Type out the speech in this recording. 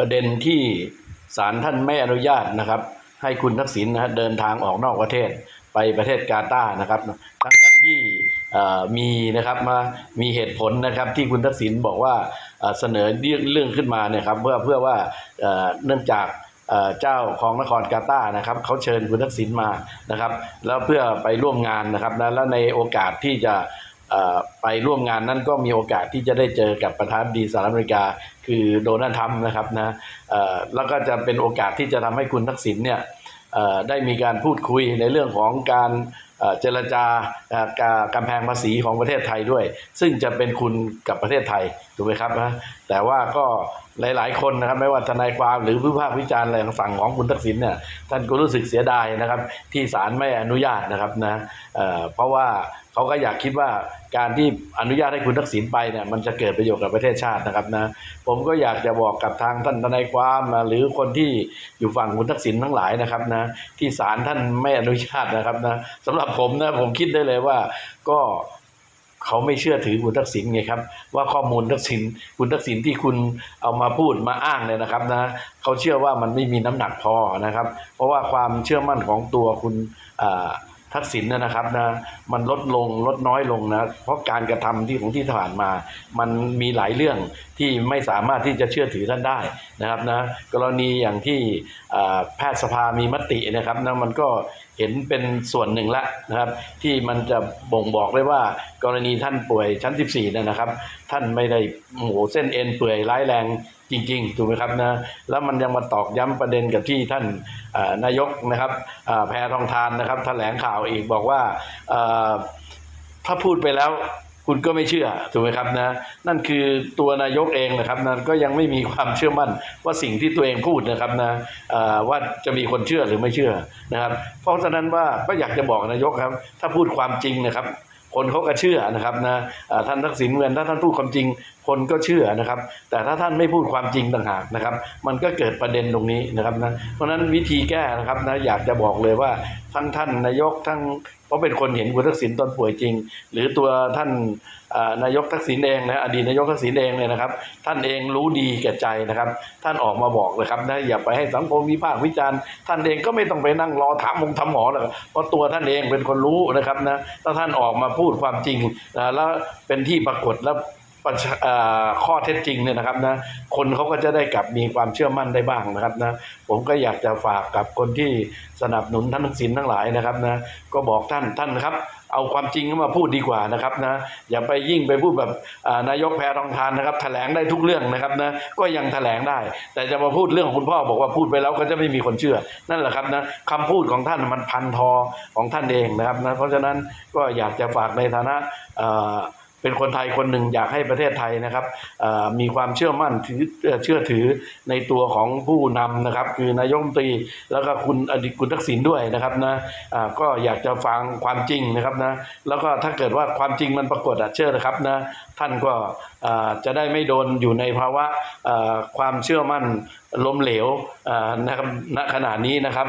ประเด็นที่ศาลท่านไม่อนุญาตนะครับ ให้คุณทักษิณนะฮะเดินทางออกนอกประเทศไปประเทศกาตาร์นะครับทั้งทั้งที่มีนะครับมามีเหตุผลนะครับที่คุณทักษิณบอกว่าเสนอเรื่องเรื่องขึ้นมาเนี่ยครับเพื่อเพื่อว่าเนื่องจากเจ้าของนครกาตาร์นะครับเขาเชิญคุณทักษิณมานะครับ แล้วเพื่อไปร่วมงานนะครับแล้วในโอกาสที่จะ ไปร่วมงานนั้นก็มีโอกาสที่จะได้เจอกับประธานดีสหรัฐอเมริกา คือโดนัลด์ทรัมป์นะครับนะแล้วก็จะเป็นโอกาสที่จะทำให้คุณทักษิณเนี่ยได้มีการพูดคุยในเรื่องของการ เจรจากากำแพงภาษีของประเทศไทยด้วย ซึ่งจะเป็นคุณกับประเทศไทยถูกไหมครับนะแต่ว่าก็หลาย ๆ คนนะครับไม่ว่าทนายความหรือผู้ภาควิจารณ์อะไรฝั่งของคุณทักษิณเนี่ยท่านก็รู้สึกเสียดายนะครับ ที่ศาลไม่อนุญาตนะครับนะเเพราะว่าเขาก็อยากคิดว่าการที่อนุญาตให้คุณทักษิณไปเนี่ยมันจะเกิดประโยชน์กับประเทศชาตินะครับนะผมก็อยากจะบอกกับทางท่านทนายความนะหรือคนที่อยู่ฝั่งคุณทักษิณทั้งหลายนะครับนะที่ศาลท่านไม่อนุญาตนะครับนะสำหรับผมนะผมคิดได้เลยว่าก็เขาไม่เชื่อถือคุณทักษิณไงครับ ว่าข้อมูลทักษิณคุณทักษิณที่คุณเอามาพูดมาอ้างเนี่ยนะครับนะเขาเชื่อว่ามันไม่มีน้ำหนักพอนะครับ เพราะว่าความเชื่อมั่นของตัวคุณ ทักษิณนะนะครับนะมันลดลงลดน้อยลงนะเพราะการกระทำที่ของที่ผ่านมา มันมีหลายเรื่องที่ไม่สามารถที่จะเชื่อถือท่านได้นะครับนะกรณีอย่างที่แพทยสภามีมตินะครับนะมันก็เห็นเป็นส่วนหนึ่งละนะครับ ที่มันจะบ่งบอกได้ว่ากรณีท่านป่วยชั้น 14นี่ยนะครับ ท่านไม่ได้โอ้โหเส้นเอ็นเปื่อยร้ายแรง จริง ๆ ถูกไหมครับนะแล้วมันยังมาตอกย้ำประเด็นกับที่ท่านนายกนะครับอ่าแพทองทานนะครับแถลงข่าวอีกบอกว่าถ้าพูดไปแล้วคุณก็ไม่เชื่อถูกไหมครับนะนั่นคือตัวนายกเองนะครับนะก็ยังไม่มีความเชื่อมั่นว่าสิ่งที่ตัวเองพูดนะครับนะว่าจะมีคนเชื่อหรือไม่เชื่อนะครับ เพราะฉะนั้นว่าก็อยากจะบอกนายกครับ ถ้าพูดความจริงนะครับ คนเขาก็เชื่อนะครับนะท่านทักษิณเงินถ้าท่านพูดความจริงคนก็เชื่อนะครับ แต่ถ้าท่านไม่พูดความจริงต่างหากนะครับ มันก็เกิดประเด็นตรงนี้นะครับนะเพราะฉะนั้นวิธีแก้นะครับนะอยากจะบอกเลยว่าทั้งท่านนายกทั้งเพราะเป็นคนเห็นคุณทักษิณตอนป่วยจริง หรือตัวท่านนายกทักษิณเองนะอดีตนายกทักษิณเองเนี่ยนะครับ ท่านเองรู้ดีแก่ใจนะครับ ท่านออกมาบอกเลยครับนะอย่าไปให้สังคมวิพากษ์วิจารณ์ท่านเองก็ไม่ต้องไปนั่งรอถามมงทำหมอหรอกเพราะตัวท่านเองเป็นคนรู้นะครับนะถ้าท่านออกมาพูดความจริงแล้วเป็นที่ปรากฏแล้ว ข้อเท็จจริงเนี่ยนะครับนะคนเขาก็จะได้กลับมีความเชื่อมั่นได้บ้างนะครับนะผมก็อยากจะฝากกับคนที่สนับสนุนท่านทักษิณทั้งหลายนะครับนะก็บอกท่านท่านครับเอาความจริงเข้ามาพูดดีกว่านะครับนะอย่าไปยิ่งไปพูดแบบนายกแพรทองทานนะครับแถลงได้ทุกเรื่องนะครับนะก็ยังแถลงได้ แต่จะมาพูดเรื่องของคุณพ่อบอกว่าพูดไปแล้วก็จะไม่มีคนเชื่อ นั่นแหละครับนะคำพูดของท่านมันพันทอของท่านเองนะครับนะเพราะฉะนั้นก็อยากจะฝากในฐานะ เป็นคนไทยคนหนึ่งอยากให้ประเทศไทยนะครับมีความเชื่อมั่นถือเชื่อถือในตัวของผู้นำนะครับ คือนายกรัฐมนตรีแล้วก็คุณอดีตคุณทักษิณด้วยนะครับนะก็อยากจะฟังความจริงนะครับนะแล้วก็ถ้าเกิดว่าความจริงมันปรากฏอะเชื่อนะครับนะท่านก็จะได้ไม่โดนอยู่ในภาวะความเชื่อมั่นล้มเหลวนะครับณขณะนี้นะครับ